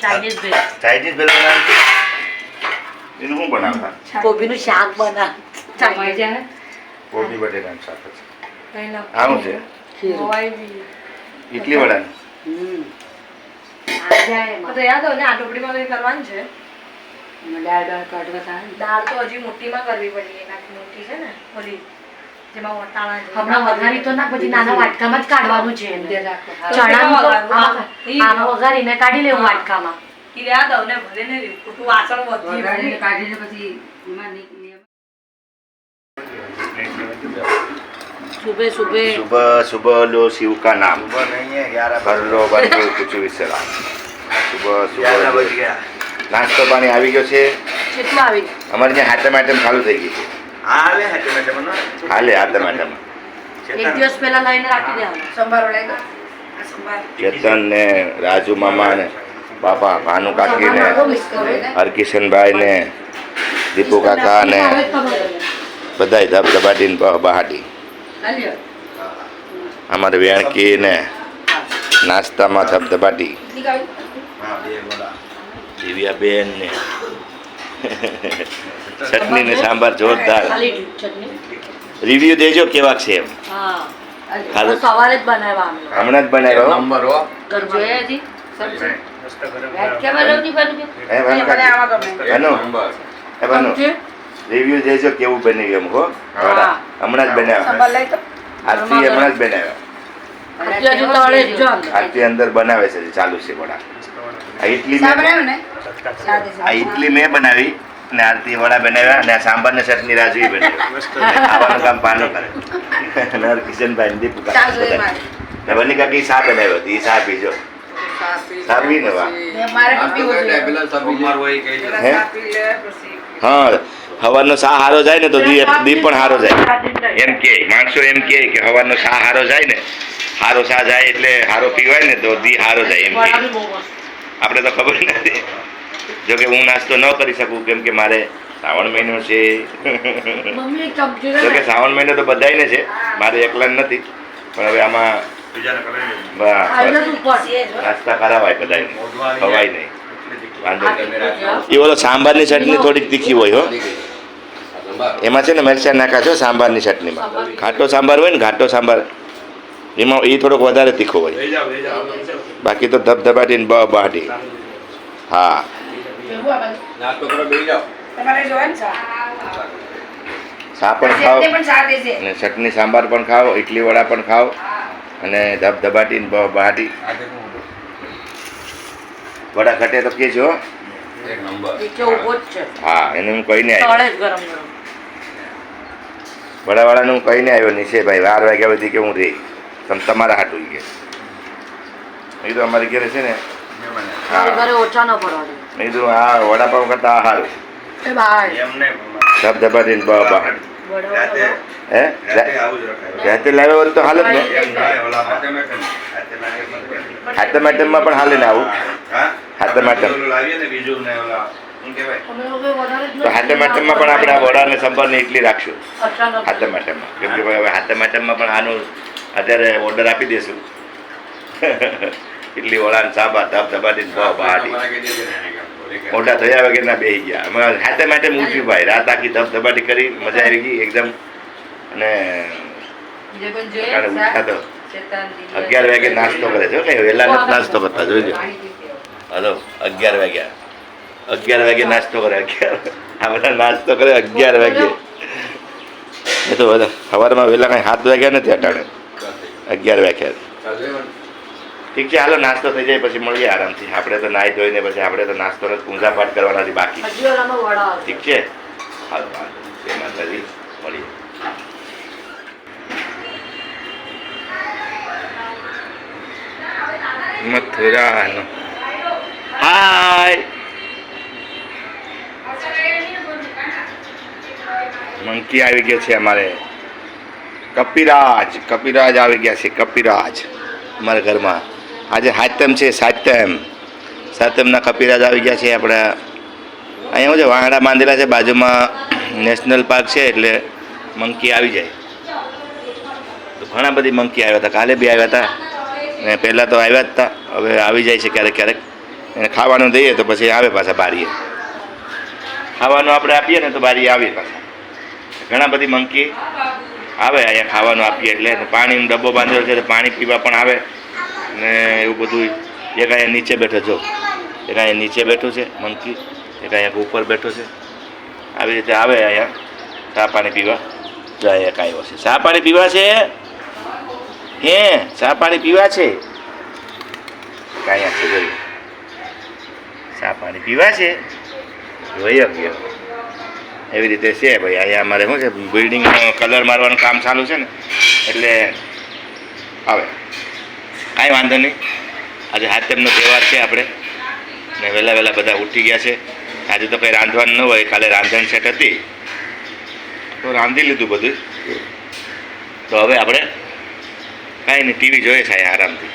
Chinese bhel Chinese bhel બનાવતી એનું શું બનાવતા કોબીનું શાક બનાવ. કોબી બટેટાનું શાક છે? આવું છે. ઇડલી વડાનું. હમ. આ જાય તો યાદ હોય ને આ ટોપડીમાં કંઈ કરવાનું છે? દાળ દાળ કાઢવા દાળ તો હજી મોટીમાં કરવી પડી એનાથી મોટી છે ને ઓલી જેમાં વટાણા છે. હમણાં વઘારી તો ના પછી નાના વાટકામાં જ કાઢવાનું છે એને. તો ચણાનું તો કેટલા આમાં વઘારવું? આમાં વઘારીને કાઢી લેવું વાટકામાં ઈ યાદ હોય ને ભલે ને રહ્યું. ખોટું વાસણ વધી વઘારીને કાઢીને પછી એમાં નીકળી સુબે સુબે सुबह सुबह लो शिव का नाम सुबह नहीं है ग्यारह कर लो बन कुछ विश्राम सुबह सुबह નાસ્તો પાણી આવી ગયો છે કેટલું આવી અમારે ત્યાં હાથમ આઈટમ ચાલુ થઈ ગઈ છે હાલે હાથે મેં તમને હાલે હાથમ મેડમ એક દિવસ પહેલા લઈને રાખી દેવાનું. સંભાર વડાઈ ચેતન ને રાજુ મામા ને બાપા ભાનુ કાકી ને હરકિશનભાઈ ને દીપુ કાકા ને બધાય ધબધબાટી ને બહાટી. અમારે વેણકી ને નાસ્તામાં ધબધબાટી. દિવ્યાબેન ને. ચટણી ને સાંભાર જોરદાર. રિવ્યુ દેજો કેવા છે એમ. હા ખાલી. તો સવારે જ બનાવ્યા હમણાં જ બનાવ્યો નંબર હો. જોયા હજી? રિવ્યુ દેજો કેવું બન્યું એમ હો. હમણાં જ બનાવ્યા. આરતી હમણાં જ બનાવ્યા. જો અંદર. બનાવે છે ચાલુ છે વડા. આ ઇડલી મેં આ ઇડલી મેં બનાવી. અને આરતી વડા બનાવ્યા અને સાંભર ને ચટણી રાજવી બનાવી ખાવાનું કામ પાનો કરે. નર કિશનભાઈ ને દીપુ બની કાકી સા બનાવ્યો હતી સા પીજો. દે. હે? હા હવાનો સા હારો જાય ને તો દી દી પણ હારો જાય. એમ કે માણસો એમ કે કે હવાનો શા હારો જાય ને. હારો સા જાય એટલે હારો પીવાય ને તો દી હારો જાય એમ કે. આપણે તો ખબર નથી જો કે હું નાસ્તો ન કરી શકું કેમ કે મારે શ્રાવણ મહિનો છે. મમ્મી એક ચમચી જો કે લે શ્રાવણ મહિનો તો બધાયને છે મારે એકલા નથી પણ હવે આમાં નાસ્તા કરાવાય બધાય ખવાય નહીં. વાંધો નહીં. એ બોલો સાંભારની ચટણી થોડીક તીખી હોય હો. એમાં છે ને મરચાં નાખા છો સાંભારની ચટણીમાં. ઘાટો સાંભાર હોય ને ઘાટો સાંભાર એમાં એ થોડોક વધારે તીખો હોય. બાકી તો ધબધબાટી ને બ બહાટી હા. નાસ્તો કરો બેસી જાઓ. સા પણ ખાઓ અને ચટણી સાંભાર પણ ખાઓ ઇડલી વડા પણ ખાઓ અને ધબધબાટી ને બ બહાટી. વડા ઘટે તો કહેજો હો. એક નંબર. નીચે ઊભો જ છે. હા એને હું કહીને આવ્યો તળે જ ગરમ ગરમ. વડાવાળાને હું કહીને આવ્યો નિશેભાઈ બાર વાગ્યા સુધી કે હું રે. તમે તમારા હાટું કે. એ તો અમારે ઘરે છે ને. આવે. હા ઓછા ન પડવા મેં કીધું આ વડાપાવ કરતા આ સારું એમને ધબધબાટી ને બ હે રાતે આવું જ લાવ્યો તો હાલ જ ને. હાથે. હાથે. હાથમ આઈટમમાં પણ હાલે ને આવું. હા? હાથે માટમ. ઓલું લાવીએ ને બીજું ને ઓલા શું કહેવાય? અમે લોકો વધારે જ તો હાથમ આટમમાં પણ આપણે આ વડા સંભાર ને રાખશું. અચાનક. હાથમ આઈટમમાં કેમ કે હવે હાથમ આઈટમમાં પણ આનું અત્યારે ઓર્ડર આપી દઈશું એટલી વડા ને સાબા ધબ ધબાટી બ બહાટી મોટા થયા વગેરેના બેસી ગયા. અમે હાથે માટે ઊંચી ભાઈ. રાત આખી ધબ ધબાટી કરી મજા આવી ગઈ એકદમ અને કાલે ઉઠ્યા તો અગિયાર વાગે નાસ્તો કરે છે કઈ વહેલા નાસ્તો કરતા જોઈજો હલો અગિયાર વાગ્યા. અગિયાર વાગે નાસ્તો કરે અગિયાર આ બધા નાસ્તો કરે અગિયાર વાગે એ તો બધા સવારમાં વહેલા કાંઈ સાત વાગ્યા નથી અટાણે. અગિયાર વાગ્યા? ઠીક છે હાલો નાસ્તો થઈ જાય પછી મળીએ આરામથી. આપણે તો નાહી ધોઈને પછી આપણે તો નાસ્તો પૂંજા પાઠ કરવાના છે. બાકી. ઠીક છે? હાલો હાલો જય માતાજી. મળીએ. મથુરાનો. હાય. મંકી આવી ગયો છે અમારે. કપિરાજ કપિરાજ આવી ગયા છે કપિરાજ. અમારા ઘરમાં. આજે સાતમ છે, સાતમ. સાતમના કપિરાજ આવી ગયા છે આપણે. અહીંયા શું છે વાંગડા બાંધેલા છે, બાજુમાં નેશનલ પાર્ક છે, એટલે મંકી આવી જાય. તો ઘણા બધી મંકી આવ્યા હતા. કાલે બી આવ્યા હતા. ને પહેલાં તો આવ્યા જ હતા. હવે આવી જાય છે ક્યારેક ક્યારેક. એને ખાવાનું દઈએ તો પછી આવે પાછા બારીએ. ખાવાનું આપણે આપીએ ને તો બારી આવી પાછા. ઘણા બધી મંકી આવે અહીંયા ખાવાનું આપીએ એટલે પાણીનો ડબ્બો બાંધેલો છે તો પાણી પીવા પણ આવે. ને એવું બધું એક અહીંયા નીચે બેઠો, જો. એક અહીંયા નીચે બેઠો છે મંકી એક અહીંયા ઉપર બેઠો છે. આવી રીતે આવે અહીંયા. ચા પાણી પીવા. જો અહીંયા એક આવ્યો છે. ચા પાણી પીવા છે? હે, ચા પાણી પીવા છે? કાંઈ છે, જોયું. ચા પાણી પીવા છે? જોઈએ ગયો એવી રીતે છે ભાઈ. અહીંયા અમારે શું છે બિલ્ડિંગનો કલર મારવાનું કામ ચાલુ છે ને. એટલે, આવે. કાંઈ વાંધો નહીં. આજે હાથેમનો તહેવાર છે આપણે. ને વહેલા વહેલા બધા ઉઠી ગયા છે. આજે તો કંઈ રાંધવાનું ન હોય કાલે રાંધણ સેટ હતી. તો રાંધી લીધું બધું. તો હવે આપણે કાંઈ નહીં ટીવી જોઈએ છે અહીંયા આરામથી.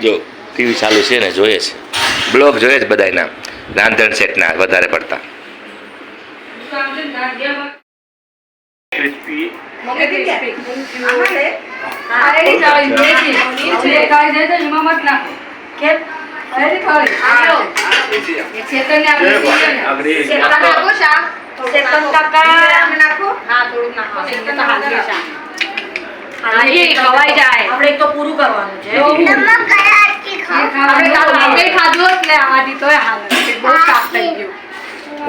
જો ટીવી ચાલુ છે ને જોઈએ છે. બ્લોગ જોઈએ છે બધાના રાંધણ સેટના વધારે પડતા. Crispy mummy crispy. આમાં લે. આ એની થાળી મેથી. જે થાળી દે તો એમાં મત નાખો. એ આપણે નાખો. હાજી, ખવાઈ જાય. આપણે પૂરું કરવાનું છે. આપણે ખાધું હાલ નથી. બહુ સાફ થઈ ગયું.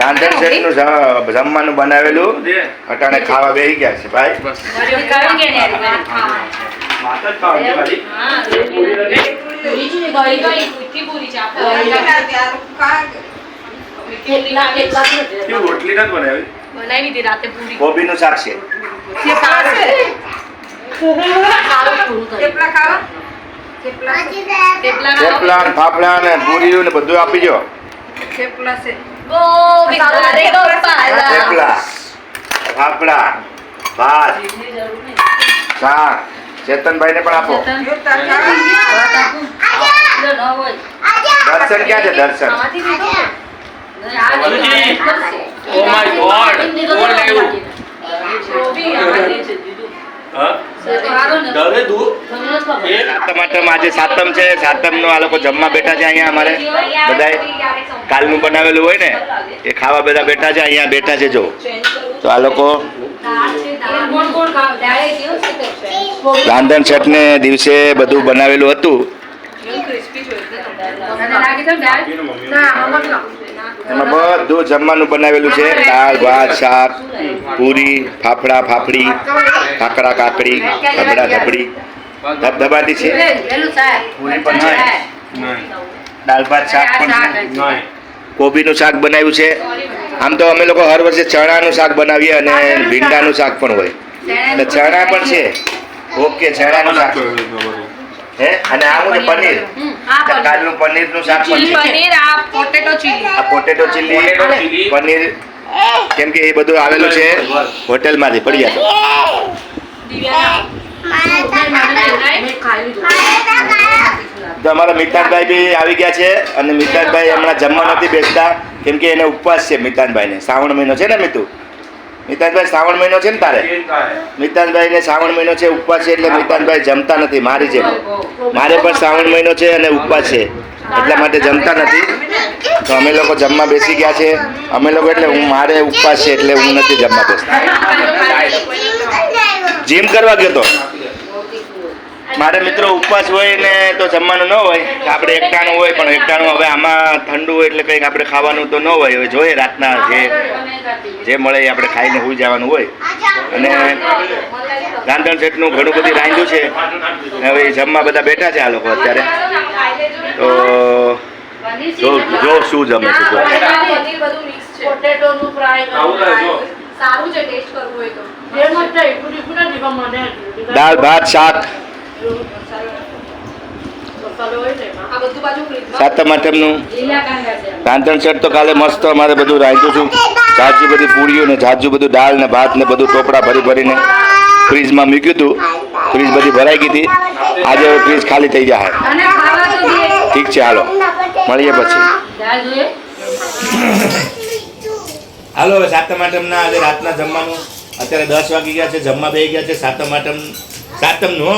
રાંધણ જ- જમવાનું બનાવેલું. અટાણે ખાવા બેસી ગયા છે ભાઈ. વળી ખાવી. કે નહીં? ખાવાનું. બનાવી હતી રાતે પૂરી. કોબીનું શાક છે. થેપલા ને ફાફડા ને પૂરીઓ ને બધું આપી દો થેપલા છે. ગોવિંદા રે ગોપાલા. થેપલા ફાફડા. ભાત. શાક. ચેતનભાઈ ને પણ આપો. દર્શન ક્યાં છે? દર્શન. કોણ? ગોબી, આઠમ આજે સાતમ છે સાતમ આ લોકો જમવા બેઠા છે અહીંયા અમારે. બધાય કાલનું બનાવેલું હોય ને, એ ખાવા બધા બેઠા છે, અહીંયા બેઠા છે જો. તો આ લોકો? રાંધણ છઠ ને દિવસે બધું બનાવેલું હતું. એમાં બધું જમવાનું બનાવેલું છે. દાળ ભાત શાક પૂરી ફાફડા ફાફડી કાકડા કાકડી ધબડા ધબડી ધબધબાતી છે. પૂરી પણ દાળ ભાત શાક પણ છે કોબીનું શાક બનાવ્યું છે. આમ તો અમે લોકો હર વર્ષે ચણાનું શાક બનાવીએ અને ભીંડાનું શાક પણ હોય. એટલે ચણા પણ છે. ઓકે ચણાનું શાક. હે? અને આ હું પનીર. કાલનું પનીરનું શાક પનીર આ પોટેટો ચીલી આ પોટેટો ચીલી પનીર. કેમ કે એ બધું આવેલું છે હોટેલમાંથી પડી જાય મેં ખાઈ લીધું. તો અમારા મિતાનભાઈ બી આવી ગયા છે અને મિતાનભાઈ હમણાં જમવા નથી બેસતા કેમ કે એને ઉપવાસ છે મિતાનભાઈને. શ્રાવણ મહિનો છે ને મિતુ? મિતાનભાઈ શ્રાવણ મહિનો છે ને તારે? મિતાનભાઈ ને શ્રાવણ મહિનો છે ઉપવાસ છે એટલે મિતાનભાઈ જમતા નથી મારી જેમ. મારે પણ શ્રાવણ મહિનો છે અને ઉપવાસ છે એટલા માટે જમતા નથી. તો અમે લોકો જમવા બેસી ગયા છે. અમે લોકો એટલે હું મારે ઉપવાસ છે એટલે હું નથી જમવા બેસતા. જીમ કરવા ગયો તો? મારે મિત્રો ઉપવાસ હોય ને તો જમવાનું ન હોય આપણે એકટાણું હોય પણ એકટાણું હવે આમાં ઠંડુ હોય એટલે કંઈક આપણે ખાવાનું તો ન હોય હવે જોઈએ રાતના જે જે મળે એ આપણે ખાઈને હોઈ જવાનું હોય. અને રાંધણ જેટલું ઘણું બધું રાંધ્યું છે. હવે જમવા બધા બેઠા છે આ લોકો અત્યારે. તો જો જો શું જમે છે દાળ ભાત શાક. મસાલો હોય ને એમાં. આ બધું બાજુ ફ્રીજમાં સાતમ આઠમનું? લીલા કાંદા છે રાંધણ સેટ તો કાલે મસ્ત અમારે બધું રાંધ્યું છું. જાજુ બધી પૂરીઓ ને જાજુ બધું દાળ ને ભાત ને બધું ટોપડા ભરી ભરીને ફ્રીજમાં મૂક્યું હતું. ફ્રીજ બધી ભરાઈ ગઈ હતી. આજે હવે ફ્રીજ ખાલી થઈ જાય. ઠીક છે હાલો. મળીએ પછી. હાલો સાતમ આઠમના આજે રાતના જમવાનું. અત્યારે દસ વાગી ગયા છે જમવા બે ગયા છે સાતમ આઠમ સાતમ નો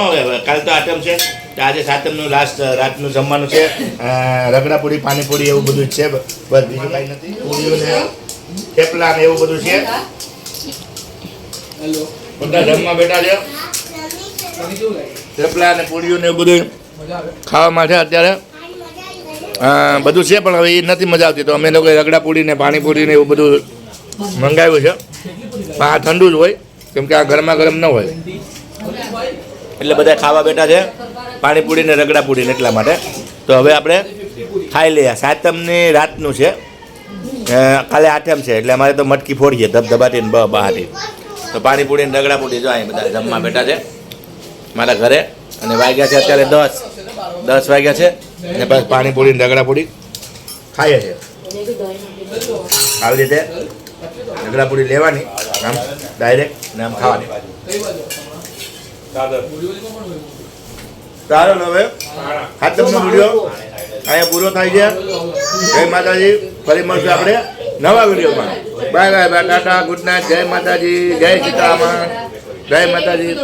કાલ તો આઠમ છે. તો આજે સાતમનું લાસ્ટ રાતનું જમવાનું છે. રગડાપુરી પાણીપુરી એવું બધું છે. બસ બીજું કાંઈ નથી. પૂરીઓ ને થેપલા ને એવું બધું છે. બધા જમવા બેઠા છે. થેપલા ને પૂરીઓ ને એવું બધું ખાવામાં છે અત્યારે. બધું છે પણ હવે એ નથી મજા આવતી. તો અમે લોકોએ રગડાપુરી ને પાણીપુરી ને એવું બધું મંગાવ્યું છે. પણ આ ઠંડુ જ હોય કેમ કે આ ગરમા ગરમ ન હોય. એટલે બધા ખાવા બેઠા છે પાણીપુરી ને રગડાપુરી ને એટલા માટે. તો હવે આપણે ખાઈ લઈએ. સાતમની રાતનું છે. કાલે આઠમ છે, એટલે અમારે તો મટકી ફોડીએ ધબધબાટી ને બ બહાટી. તો પાણીપુરી ને રગડાપુરી જો અહીં બધા જમવા બેઠા છે. મારા ઘરે. અને વાગ્યા છે અત્યારે દસ. દસ વાગ્યા છે. અને બસ પાણીપુરી ને રગડાપુરી ખાઈએ છે આવી રીતે રગડાપુરી લેવાની, આમ ડાયરેક્ટ ને આમ ખાવાની. ચાલો ને હવે? હાથમનો વીડિયો? અહીંયા પૂરો થાય છે. જય માતાજી. ફરી મળશું આપણે નવા વિડીયોમાં. Bye bye bye tata good night. જય માતાજી. જય સીતારામણ જય માતાજી.